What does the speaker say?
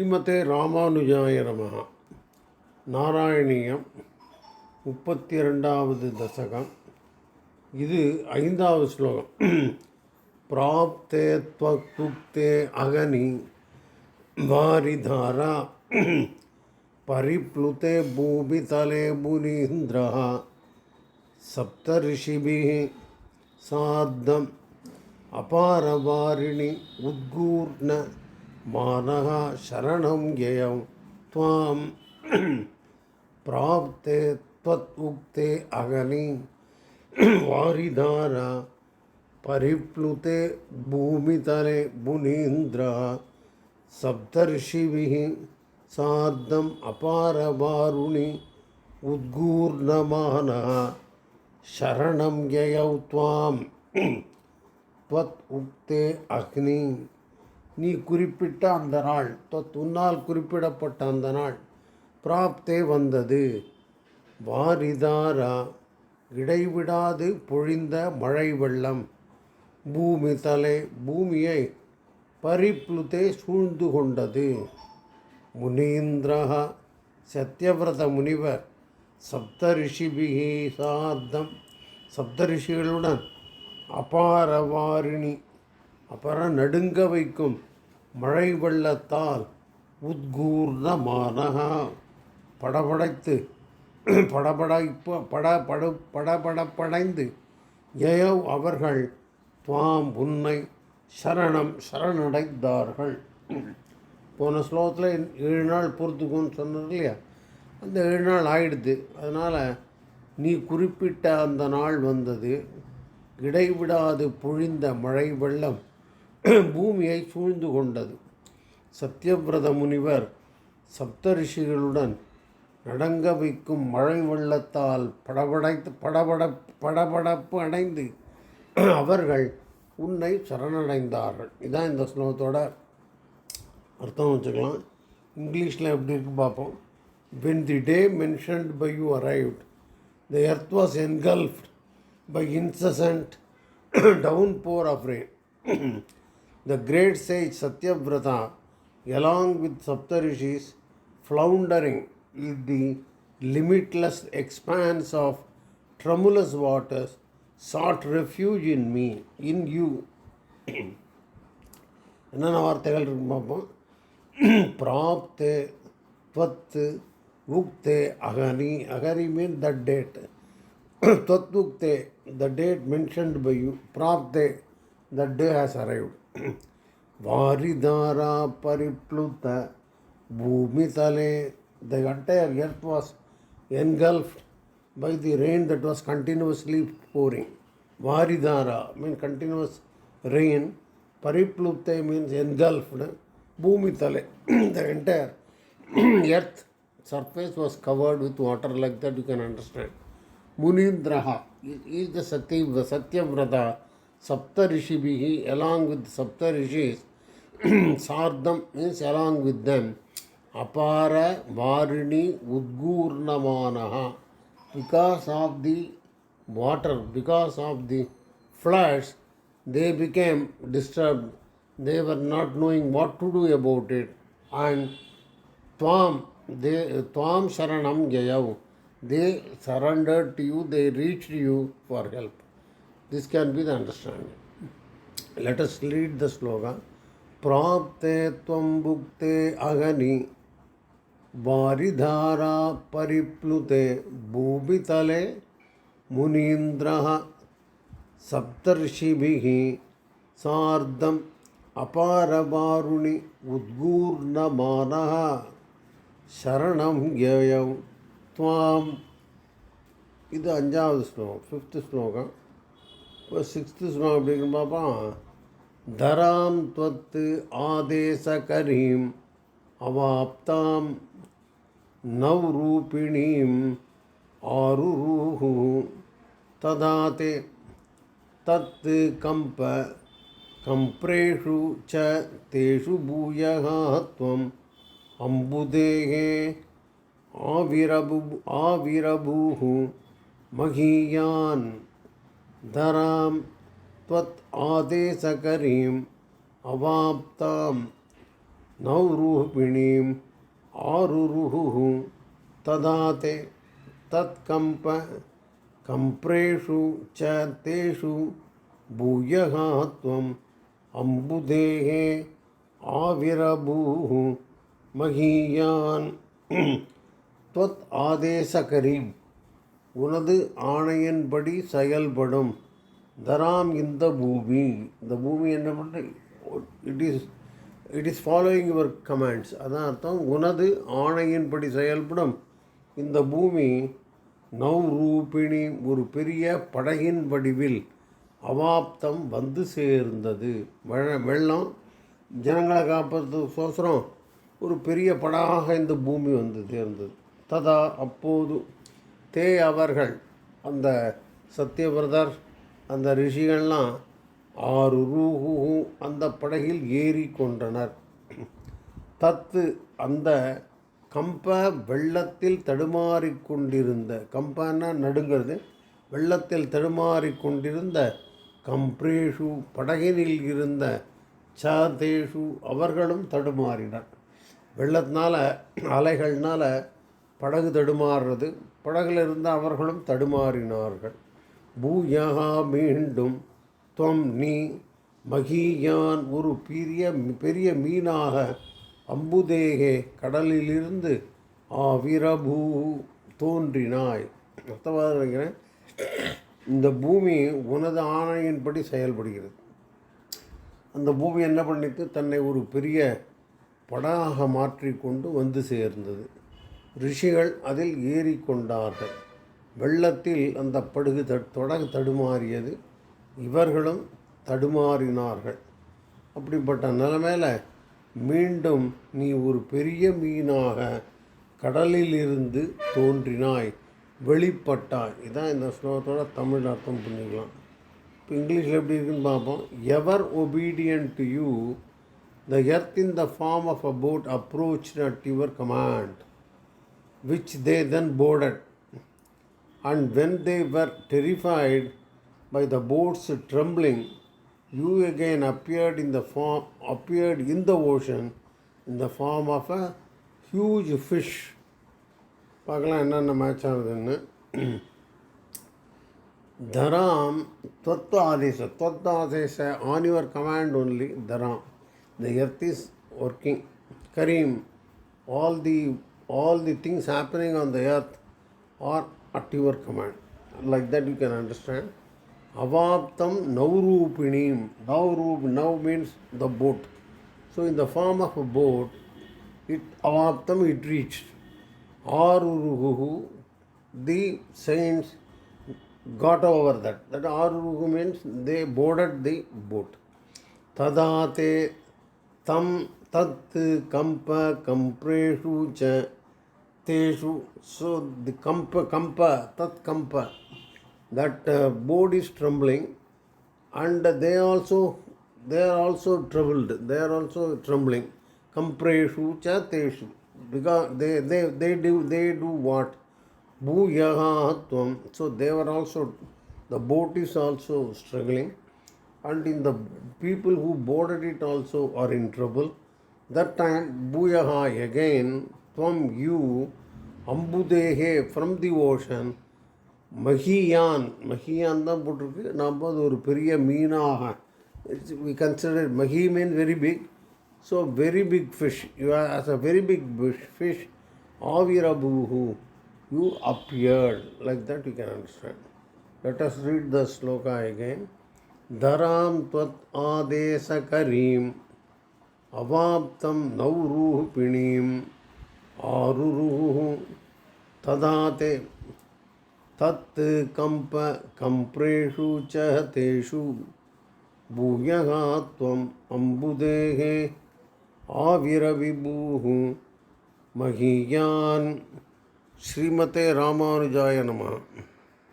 ஸ்ரீமதே ராமானுஜாய நமகா நாராயணியம் முப்பத்தி ரெண்டாவது தசகம். இது ஐந்தாவது ஸ்லோகம். பிராப்தே துவக்துக்தே அகனி வாரிதாரா. பரிப்ளுதே பூபிதலே புரீந்திரா சப்தரிஷிபிः சார்தம் அபாரவாரிணி உத்கூர்ண मन शरण ज्ञेयं। त्वां प्राप्ते त्वत्क्ते अग्नि वारिधार परिप्लुते भूमितले मुनीन्द्र। सप्तर्षिभिः सार्धम् अपारवारुणि उद्गूर्णमानः। शरणं ययौ त्वां। त्वत्क्ते अग्निम्। நீ குறிப்பிட்ட அந்த நாள் தொத் உன்னால் குறிப்பிடப்பட்ட அந்த நாள் பிராப்தே வந்தது. வாரிதாரா இடைவிடாது பொழிந்த மழை வெள்ளம் பூமி தலை பூமியை பரிப்ளுதே சூழ்ந்து கொண்டது. முனீந்திரா சத்யவிரத முனிவர் சப்தரிஷிபிகி சார்த்தம். சப்தரிஷிகளுடன் அபாரவாரிணி அப்புறம் நடுங்க வைக்கும் மழை வெள்ளத்தால் உத்கூர்ணமானகா படபடைத்து படபடைப்பு பட படு படபடப்படைந்து ஏயோ அவர்கள் துவாம் உன்னை சரணம் சரணடைந்தார்கள். போன ஸ்லோகத்தில் ஏழு நாள் பொறுத்துக்கும்னு சொன்னது இல்லையா? அந்த ஏழு நாள் ஆயிடுது. அதனால் நீ குறிப்பிட்ட அந்த நாள் வந்தது. இடைவிடாது பொழிந்த மழை வெள்ளம் பூமியை சூழ்ந்து கொண்டது. சத்யபிரத முனிவர் சப்தரிஷிகளுடன் நடங்க வைக்கும் மழை வெள்ளத்தால் படபடைத்து படபட படபடப்பு அடைந்து அவர்கள் உன்னை சரணடைந்தார்கள். இதான் இந்த ஸ்லோகத்தோட அர்த்தம் வச்சுக்கலாம். இங்கிலீஷில் எப்படி இருக்கு பார்ப்போம். When the day mentioned by you arrived the earth was engulfed by incessant downpour of rain the great sage Satyavrata, along with Saptarishis, floundering in the limitless expanse of tremulous waters, sought refuge in me, in you. என்னென்ன வார்த்தைகள் இருக்கு பார்ப்போம் பிராப்தே துவத்து உக்தே agony அகரி mean that date Tatvukte, the date mentioned by you, Prapte, the day has arrived. వారిధారా పరిప్లుత భూమితలే the entire earth was engulfed by the rain that was continuously pouring వారిధారా mean continuous rain పరిప్లుప్తే means engulfed భూమితలే the entire earth surface was covered with water like that you can understand munindra is the satyam satyamrata Saptarishibihi, along with Saptarishis, Sardam means along with them, Apara Varini Udgurnamanaha, because of the water, because of the floods, they became disturbed. They were not knowing what to do about it. And Tvam, they, Tvam Sharanam Jayav, they surrendered to you, they reached you for help. This can be the understanding. Let us read the slogan. Prapte tvam bhukte agani वारिधारा परिप्लुते भूमितले, मुनीन्द्रः सप्तर्षिभिः सार्धम् अपारवारुणि उद्गूर्णमानः, शरणं ज्ञेयं त्वाम् इति अञ्जावद् श्लोकं फिफ्त् श्लोकम् இப்போ சிக்ஸ்த்து ஸ்லோகம் அப்படின்னு பார்ப்போம் தராம் त्वत् ஆதேசகரீம் அவாப்தாம் நவ்ரூபிணீம் ஆருரூஹு ததா தே தத் கம்ப கம்ப்ரேஷு ச தேஷு பூயः त्वम् अम्बुदेहे आविरबु आविरभूः महीयान् धरां त्वत्आदेशकरीम् अवाप्तां नौरूपिणीम् आरुरुहुः। तदा ते तत्कम्प कम्प्रेषु च तेषु भूयः त्वम् अम्बुधेः आविरभूः। महीयान्। त्वत् आदेशकरीम्। உனது ஆணையின்படி செயல்படும். தராம் இந்த பூமி. இந்த பூமி என்ன பண்ண? It is it is following your commands அதான் அர்த்தம். உனது ஆணையின்படி செயல்படும். இந்த பூமி நவ் ரூபிணி ஒரு பெரிய படகின் வடிவில் அவாப்தம் வந்து சேர்ந்தது. வெள்ள வெள்ளம் ஜனங்களை காப்பதுக்கோசரம் ஒரு பெரிய படாக இந்த பூமி வந்து சேர்ந்தது. ததா அப்போது தே அவர்கள். அந்த சத்யபிரதர் அந்த ரிஷிகள்லாம் ஆறு ரூஹு அந்த படகில் ஏறி கொண்டனர். தத்து அந்த கம்ப வெள்ளத்தில் தடுமாறிக் கொண்டிருந்த கம்பன்னா நடுங்கிறது வெள்ளத்தில் தடுமாறிக்கொண்டிருந்த கம்ப்ரேஷு படகினில் இருந்த சாதேஷு அவர்களும் தடுமாறினர். வெள்ளத்தினால அலைகள்னால படகு தடுமாறுறது. படகுல இருந்த அவர்களும் தடுமாறினார்கள். பூயா மீண்டும் தொம் நீ மகியான் ஒரு பெரிய பெரிய மீனாக அம்புதேகே கடலிலிருந்து ஆவிரபூ தோன்றினாய். அர்த்தமாக நினைக்கிறேன் இந்த பூமி உனது ஆணையின்படி செயல்படுகிறது. அந்த பூமி என்ன பண்ணிட்டு தன்னை ஒரு பெரிய படாக மாற்றிக்கொண்டு வந்து சேர்ந்தது. ரிஷிகள் அதில் ஏறிக்கொண்டார்கள். வெள்ளத்தில் அந்த படுகு தொடகு தடுமாறியது. இவர்களும் தடுமாறினார்கள். அப்படிப்பட்ட நிலைமையில் மீண்டும் நீ ஒரு பெரிய மீனாக கடலிலிருந்து தோன்றினாய் வெளிப்பட்டாய். இதான் இந்த ஸ்லோகத்தோட தமிழ் அர்த்தம் பண்ணிக்கலாம் இப்போ இங்கிலீஷில் எப்படி இருக்குன்னு பார்ப்போம். Ever obedient to you the earth in the form of a boat approach at your command which they then boarded. And when they were terrified by the boat's trembling, you again appeared in the form appeared in the ocean in the form of a huge fish. பார்க்கலாம் என்னென்ன match ஆகுதுன்னு தராம் தொத்து ஆதேச தொத்து ஆதேச on your command only தராம் the earth is working கரீம் all the all the things happening on the earth are at your command like that you can understand avaptam naurupinim naurup now means the boat so in the form of a boat it avaptam it reached aruruhu the saints got over that that aruruhu means they boarded the boat तदाते तं तत् कम्प कम्प्रेषु च तेषु so the kampa kampa tat kampa that uh, board is trembling and they also they are also troubled they are also trembling. Kampreshu cha teshu. Because they they they do they do what? Bhuyaha tvam so they were also the boat is also struggling and in the people who boarded it also are in trouble. That time, Bhuyaha again, from you, Ambudehe, from the ocean, மஹியான் மஹியான் தான் போட்டிருக்கு நாம் அது ஒரு பெரிய மீனாக we consider Mahi mean very big so very big fish you are as a very big fish ஆவிரபூஹு you appeared like that you can understand let us read the shloka again धरां त्वत् आदेशकरीम् अवाप्तं नौरूपिणीम् आरुरुः तदा ते तत् कम्प कम्प्रेषु च तेषु भूयः त्वम् अम्बुदेः आविरविभूः महीयान् श्रीमते रामानुजाय नमः।